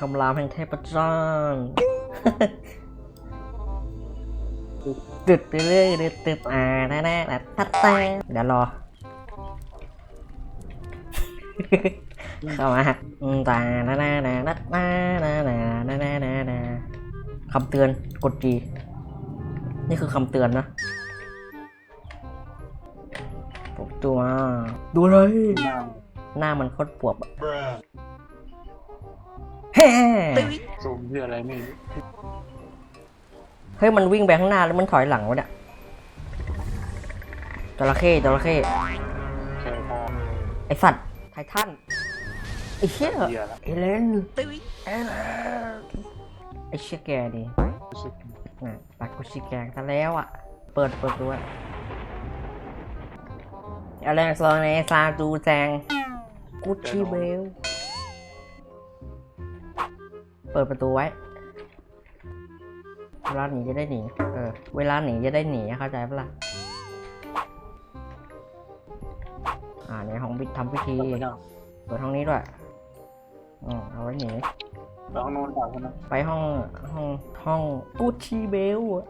คำรามแห่งเทพเจ้าตึดไปเรื่อยตึดตึดอ่าแน่แน่แต่ตัดแต่เดี๋ยวรอ เข้ามาอืมตาแน่แน่แน่แน่แน่แน่แน่แน่แน่แน่แน่คำเตือนกดจีนี่คือคำเตือนนะปกตัวดูเลย หน้าหน้ามันโคตรปวบอะ Bruh. เฮ้ซูมที่อะไรไม่รู้เฮ้ยมันวิ่งไปข้างหน้าแล้วมันถอยหลังวะเนี่ยจระเข้จระเข้แค่พอไอสัตว์ไททันไอเชี่ยเหี้ยละเอเลนเอเลนไอเชี่ยแกดิรู้สึกน่ะปัดกุชิแกงซะแล้วอะ เปิดเปิดด้วยอะไรโซเนซาดูแจง กุชิเบล เปิดประตูไว้ เวลาหนีจะได้หนี เออ เวลาหนีจะได้หนีเข้าใจปะล่ะ อ่าในห้องพิทำพิธีไปนั่งเปิดห้องนี้ด้วยอืมเอาไว้หนีแล้วข้างโน้นต่อใช่ไหมไปห้องห้องห้องกุชิเบลอะ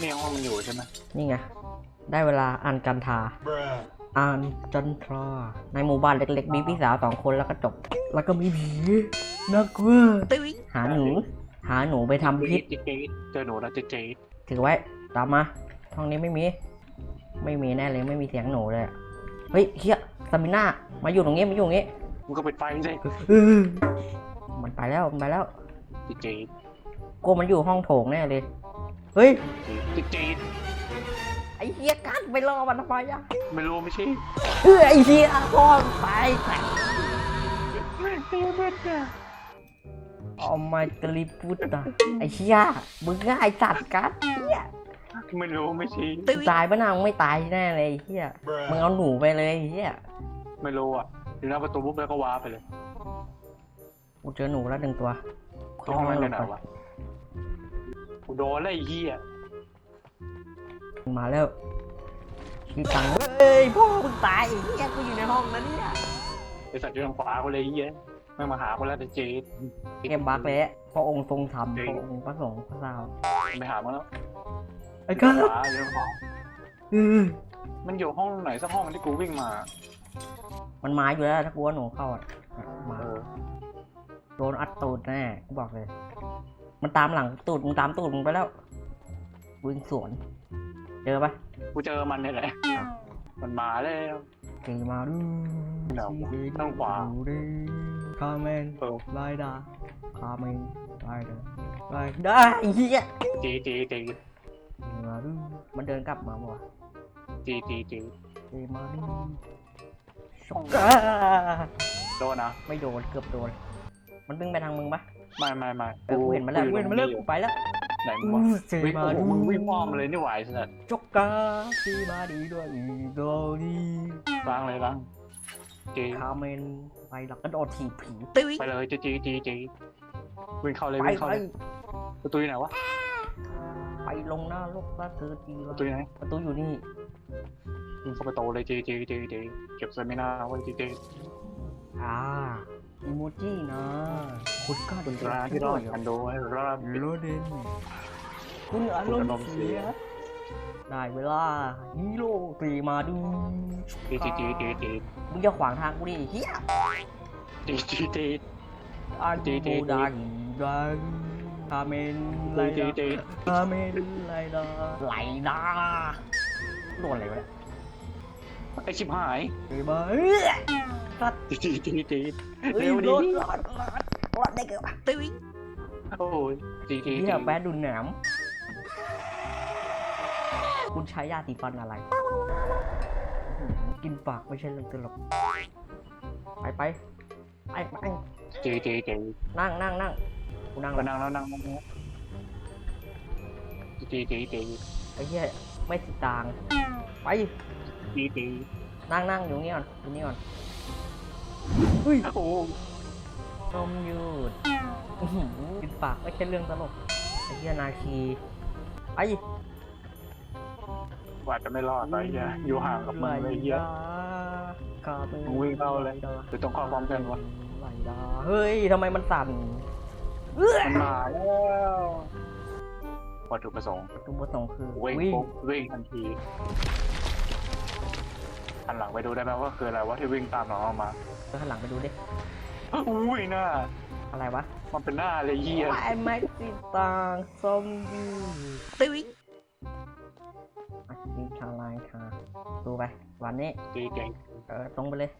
นี่ห้องมันอยู่ใช่ไหมนี่ไง ได้เวลาอ่านกันทา Bruh. อ่านจันทรา ในหมู่บ้านเล็กๆ มีพี่สาวสองคนแล้วก็จบ แล้วก็มีผีน่ากลัวหาหนู หาหนูไปทำพิษเจ๊เจ๊เจอหนูแล้วเจ๊เจ๊ถือไว้ ตามมาห้องนี้ไม่มี ไม่มีแน่เลยไม่มีเสียงหนูเลยอะเฮ้ยเฮียสมิน่ามาอยู่ตรงนี้มาอยู่ตรงนี้มึงก็ปิดไฟสิมันไปแล้วมันไปแล้วเจ๊เจ๊กูมันอยู่ห้องโถงแน่เลย เฮ้ยเจ๊เจ๊ ไอ้เฮียกัดไปรอมันทำไมอะไม่รู้ไม่ใช่เออไอ้เฮียพ่อไปเอามาตรีพุตตาไอ้เฮียมึงง่ายจัดกัดเฮียไม่รู้ไม่ใช่ตายปะนางไม่ตายแน่เลยไอ้เฮียมึงเอาหนูไปเลยไอ้เฮียไม่รู้อะอยู่หน้าประตูปุ๊บแล้วก็ว้าร์ปไปเลยกูเจอหนูแล้วหนึ่งตัวห้องนั้นอยู่ไหนวะกูโดนแล้วไอ้เหี้ย มาแล้วชี้ตังค์เฮ้ยพ่อมึงตายไอ้เฮียกูอยู่ในห้องนั้นเนี่ยไอสัตว์อยู่ทางขวากูเลยไอ้เหี้ยไม่มาหากูแล้วแต่เจ๊เกมบักแล้วพระองค์ทรงธรรมพระองค์พระสงฆ์พระสาวไม่หามึงแล้วไอ้อกัยู่ดทางขวาอยู่ทางขวามันอยู่ห้องไหนสักห้องที่กูวิ่งมา มันมาอยู่แล้วถ้ากูว่าหนูเข้าอะมาเออโดนอัดตูดแน่กูบอกเลย มันตามหลังตูดมึงตามตูดมึงไปแล้ววิ่งสวน เจอปะกูเจอมันนี่แหละมันมาแล้วเกมาดูเดี๋ยวข้างขวาดูคาเมนเออไลดาคาเมนไลดาไลดาไอ้เหี้ยจีจีจีเกมาดูมันเดินกลับมาบ่วะจีจีจีเกมาดูช่องอ่าโดนนะไม่โดนเกือบโดนมันวิ่งไปทางมึงปะไม่ไม่ไม่เออกูเห็นมันแล้วกูเห็นมันแล้วกูไปแล้ว ไหนมึงอู้วะเซวิ่งมาโอ้โหดูมึงวิ่งอ้อมเลยนี่หวายสัสจกกาซีมาดีด้วยอีโดดีล้างเลยล้างจีคาเมนไปหลักกระโดดถีบผีไปเลยจีจีจีจีวิ่งเข้าเลยไปวิ่งเข้าไปเลยประตูอยู่ไหนวะไปลงหน้าโลกซะเธอทีปละระตูอยู่ไหนประตูอยู่นี่วิ่งเข้าประตูเลยจีจีจีจีเก็บเซมินาไว้จีจีอ่าอีโมจินะ คุณกล้าคุณร้านที่รอดกันโดยรอบโรเดนคุณอารมณ์เสียได้เวลาฮีโร่ตีมาดูจีจีจีจีจีมึงจะขวางทางกูดิเฮียจีจีจีอันตีตีบูดันดันคาเมนไลจีดาจีคาเมนไลดาไลดาโดนอะไรวะเนี่ยไอชิบหายเฮ้ยมาเฮ้ยสัตว์จีจีจีจีเฮ้ยเร็วรดิถ รถรถรถได้เกี่ยวกับตึ้งโอ้ยจีจีเฮีจียแปะดุนแหนมคุณใช้ยาสีฟันอะไรอื้อหือกินปากไม่ใช่เรื่องตลกไปไปไปไปจีจีจีนั่งนั่งนั่งกูนั่งก็แล้วนั่งแล้วนั่งแล้วจีจีจีไอ้เหี้ยไม่ติดตางค์ไปจีจีนั่งนั่งอยู่นี่ก่อนอยู่นี่ก่อนเฮ้ยโอ้ โหนมยืดอื้อหือกินปากไม่ใช่เรื่องตลกไอ้เหี้ยนาคีไปกว่าจะไม่รอดไปเหี้ยอยู่ห่างกับมึงเลยเหี้ยกามึงวิ่งเข้าเลยหรือตรงข้อความกันวะไหลดาเฮ้ยทำไมมันสั่นเอ้ยมันมาแล้ววัตถุประสงค์จุดประสงค์คือวิ่งวิ่งปุ๊บวิ่งทันทีหันหลังไปดูได้ไหมว่าคืออะไรวะที่วิ่งตามน้องออกมาเดินข้างหลังไปดูดิ อุ้ยหน้า อะไรวะมันเป็นหน้าเลยเยี่ยไอ้แม็กซิตังซอมบี้ตึ้งอาชีพชาลายค่ะดูไป วันนี้จีเก๋เออตรงไปเลย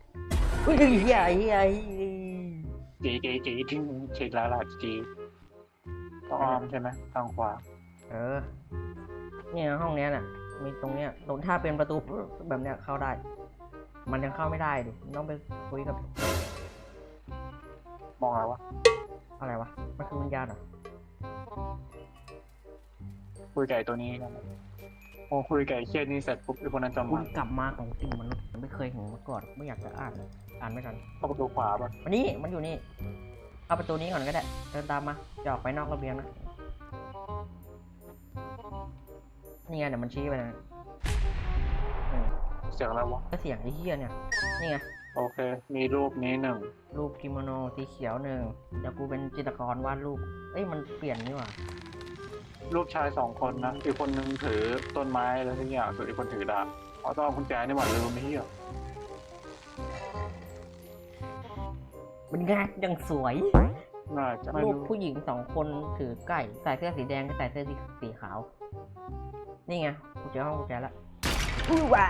อุ้ยเฮียเฮียเฮียจีเก๋จีทิ้งจีลาลาจีต้องอ้อมใช่ไหมทางขวา เออ เนี่ยห้องเนี้ยน่ะ มีตรงเนี้ย ตรงถ้าเป็นประตูแบบเนี้ยเข้าได้ มันยังเข้าไม่ได้ดิ ต้องไปคุยกับ มองอะไรวะ อะไรวะ มันคือวิญญาณเหรอคุยไก่ตัวนี้กันโอ้คุยไก่เชี่ยนี่เสร็จปุ๊บไอ้คนนั้นจะคุมาณกลับมาของจริงมนุษย์ไม่เคยเห็นมาก่อนไม่อยากจะอ่านเลยอ่านไม่ทันเข้าประตูขวาป่ะวันนี้มันอยู่นี่เข้าประตูนี้ก่อนก็ได้เดินตามมาจะออกไปนอกระเบียงนะนี่ไงเดี๋ยวมันชี้ไปนะอืมเสียงอะไรวะก็เสียงไอ้เหี้ยเนี่ยนี่ไง โอเค มีรูปนี้หนึ่ง รูปกิโมโนสีเขียวหนึ่งเดี๋ยวกูเป็นจิตรกรวาดรูป เอ้ยมันเปลี่ยนนี่หว่า รูปชายสองคนนะ อีกคนนึงถือต้นไม้อะไรทุกอย่างส่วนอีกคนถือดาบอ๋อต้องเอากุญแจนี่หว่าลืมไม่เหี้ยมันงานยังสวย น่าจะไม่รูปรู้ผู้หญิงสองคนถือไก่ใส่เสื้อสีแดงกับใส่เสื้อสีขาว นี่ไงกูเจอห้องกูแจแล้วอู้ว้า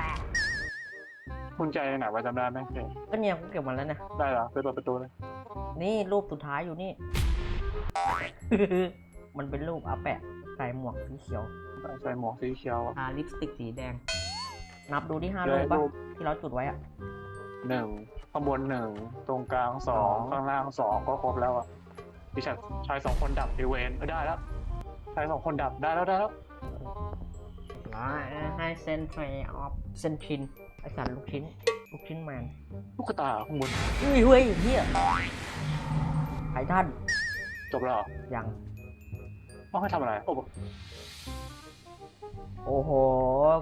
กุญแจไหนวะจำได้ไหมโอเคก็เนี่ยกูเก็บมาแล้วนะได้เหรอไปเปิดประตูเลยนี่รูปสุดท้ายอยู่นี่ มันเป็นรูปอาแปะใส่หมวกสีเขียวใส่หมวกสีเขียวอะทาลิปสติกสีแดง นับดูที่ห้าเลรูยปปะรูปที่เราจุดไว้อะหนึ่งข้างบนหนึ่งตรงกลางสองสองข้างล่างสองก็ครบแล้วอะพี่ชายชายสองคนดับดีเวนเออได้แล้วชายสองคนดับได้แล้วได้แล้วแล้วให้เซนเทรออฟเซนชินไอสารลูกชิ้น ลูกชิ้นแมนลูกกระตาข้างบนเฮ้ยเฮ้ยเฮียไททันจบแล้วเหรอยังต้องให้ทำอะไรโอ้โหโอ้โห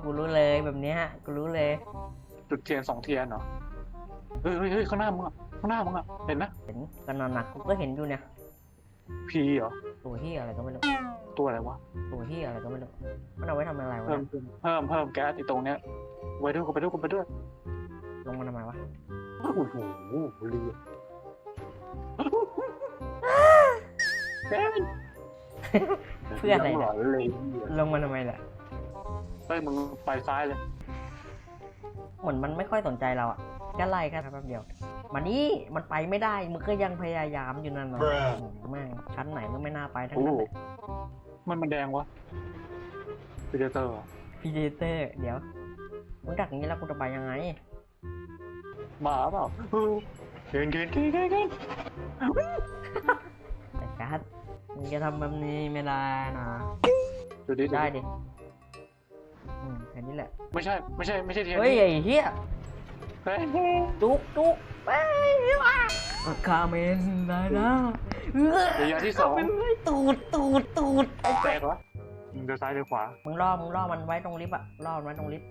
กูรู้เลยแบบเนี้ยกูรู้เลย จุดเทียนสองเทียนเหรอเฮ้ยเฮ้ยเฮ้ยข้างหน้ามึงอะข้างหน้ามึงอะเห็นนะเห็นกันนอนหนักกูก็เห็นอยู่เนี่ยพีเหรอตัวที่อะไรก็ไม่รู้ตัวอะไรวะตัวที่อะไรก็ไม่รู้มันเอาไว้ทำอะไรวะเพิ่มเนี่ยเพิ่มเพิ่มแก๊สที่ตรงเนี้ย ไว้ด้วยกูไปด้วยกูไปด้วยลงมาทำไมวะโอ้โหเรือแก๊สเพื่ออะไร หลเนี่ยอนเลยลงมาทำไมล่ะเฮ้ยมึงไปซ้ายเลยเหมือนมันไม่ค่อยสนใจเราอะแค่ไล่แค่แป๊บเดียวมานี่มันไปไม่ได้มึงก็ยังพยายามอยู่นั่นนะแม่งชั้นไหนก็ไม่น่าไปทั้งโอ้นั้นเลยมันมันแดงวะพีเดเตอร์พีเดเตอร์ เดี๋ยว มึงดักอย่างนี้แล้วกูจะไปยังไงหมาเปล่าเกินเกินเกินเกินเกินแต่กัสมึงจะทำแบบนี้ไม่ได้นะดูดิได้ดิอืมแค่นี้แหละ ไม่ใช่ ไม่ใช่ ไม่ใช่เทียนเฮ้ยไอ้เหี้ยเฮ้ยจุกจุกเฮ้ยว่ะคาเมนได้นะเออระยะที่สองเป็นไรตูดตูดตูดแตกวะมึงจะซ้ายหรือขวา มึงล่อมึงล่อมันไว้ตรงลิฟต์อะล่อมันไว้ตรงลิฟต์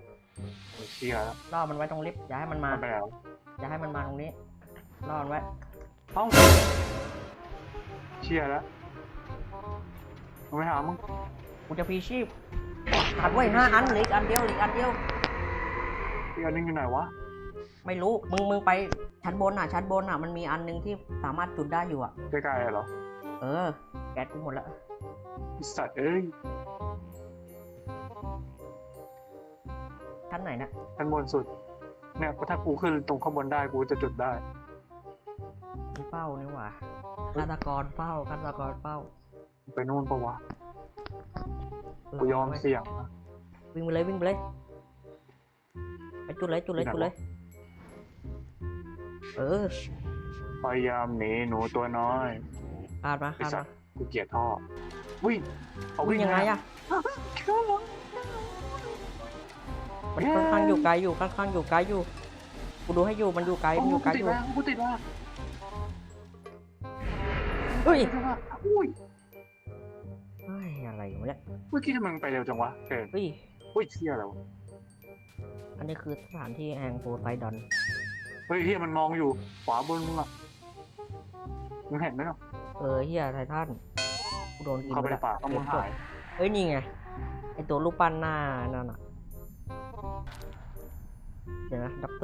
โอ้ยเชียแล้วล่อมันไว้ตรงลิฟต์อย่าให้มันมา มันไปแล้วอย่าให้มันมาตรงนี้ล่อมันไว้ห้องเชียแล้วมึงไม่หามึงกูจะพีชีพหัดไว้ห้าอันเหลืออีกอันเดียวเหลืออีกอันเดียว อีกอันนึงอยู่ไหนวะไม่รู้ มึงมึงไปชั้นบนอะ ชั้นบนอะ มันมีอันหนึงที่สามารถจุดได้อยู่อะ ใกล้ๆเหรอเออ แก๊สกูหมดแล้วไอ้สัตว์เอ้ย ชั้นไหนนะชั้นบนสุดเนี่ยถ้ากูขึ้นตรงข้างบนได้กูจะจุดได้มีเป้านี่หว่าฆาตกรเป้าฆาตกรเป้า ไปนู่นปะวะกูยอมเสี่ยงนะวิ่งไปเลยวิ่งไปเลยไปจุดเลยจุดเลยจุดเลย เออพยายามหนีหนูตัวน้อยคาดมาไอ้คาดสัมาตว์กูเกลียดท่อวิ่งเอาวิ่วิ่งงยังไงนะอะ มันค่อนข้างอยู่ไกลอยู่ค่อนข้างอยู่ไกลอยู่ กูดูให้อยู่มันอยู่ไกลอยู่ไกลอยู่กูติดว่าเฮ้ยอุ้ยเฮ้ยอะไรอยู่เนี่ยเมื่อกี้ทำไมมันไปเร็วจังวะเกิดเฮ้ยเฮ้ยเชี่ยแล้วอันนี้คือสถานที่แองโกไซดอน เฮ้ยเฮียมันมองอยู่ขวาบนมึงอะมึงเห็นไหมเนาะเออเฮียไททันโดนกินเขาไปป่าต้องมึงหายเฮ้ยนี่ไงไอตัวลูกปั้นหน้านั่นอะ ดี๋ยวนะด็อร